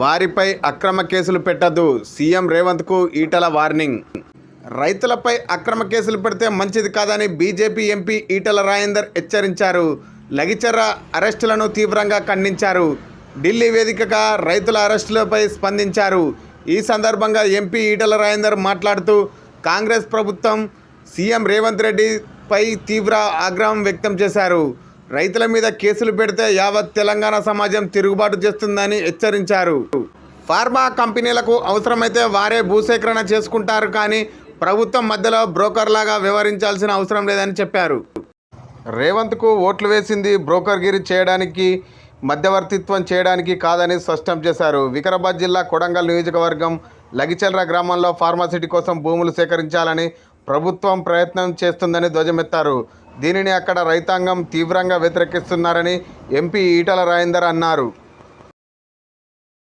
వారిపై అక్రమ కేసులు పెట్టద్దు సీఎం రేవంత్కు ఈటల వార్నింగ్. రైతులపై అక్రమ కేసులు పెడితే మంచిది కాదని బీజేపీ ఎంపీ ఈటల రాజేందర్ హెచ్చరించారు. లగిచర్ర అరెస్టులను తీవ్రంగా ఖండించారు. ఢిల్లీ వేదికగా రైతుల అరెస్టులపై స్పందించారు. ఈ సందర్భంగా ఎంపీ ఈటల రాజేందర్ మాట్లాడుతూ కాంగ్రెస్ ప్రభుత్వం సీఎం రేవంత్ రెడ్డిపై తీవ్ర ఆగ్రహం వ్యక్తం చేశారు. రైతుల మీద కేసులు పెడితే యావత్ తెలంగాణ సమాజం తిరుగుబాటు చేస్తుందని హెచ్చరించారు. ఫార్మా కంపెనీలకు అవసరమైతే వారే భూసేకరణ చేసుకుంటారు కానీ ప్రభుత్వం మధ్యలో బ్రోకర్లాగా వ్యవహరించాల్సిన అవసరం లేదని చెప్పారు. రేవంత్కు ఓట్లు వేసింది బ్రోకర్గిరి చేయడానికి మధ్యవర్తిత్వం చేయడానికి కాదని స్పష్టం చేశారు. వికారాబాద్ జిల్లా కొడంగల్ నియోజకవర్గం లగిచెల్ర గ్రామంలో ఫార్మాసిటీ కోసం భూములు సేకరించాలని ప్రభుత్వం ప్రయత్నం చేస్తుందని ధ్వజమెత్తారు. దీనిని అక్కడ రైతాంగం తీవ్రంగా వ్యతిరేకిస్తున్నారని ఎంపీ ఈటల రాజేందర్ అన్నారు.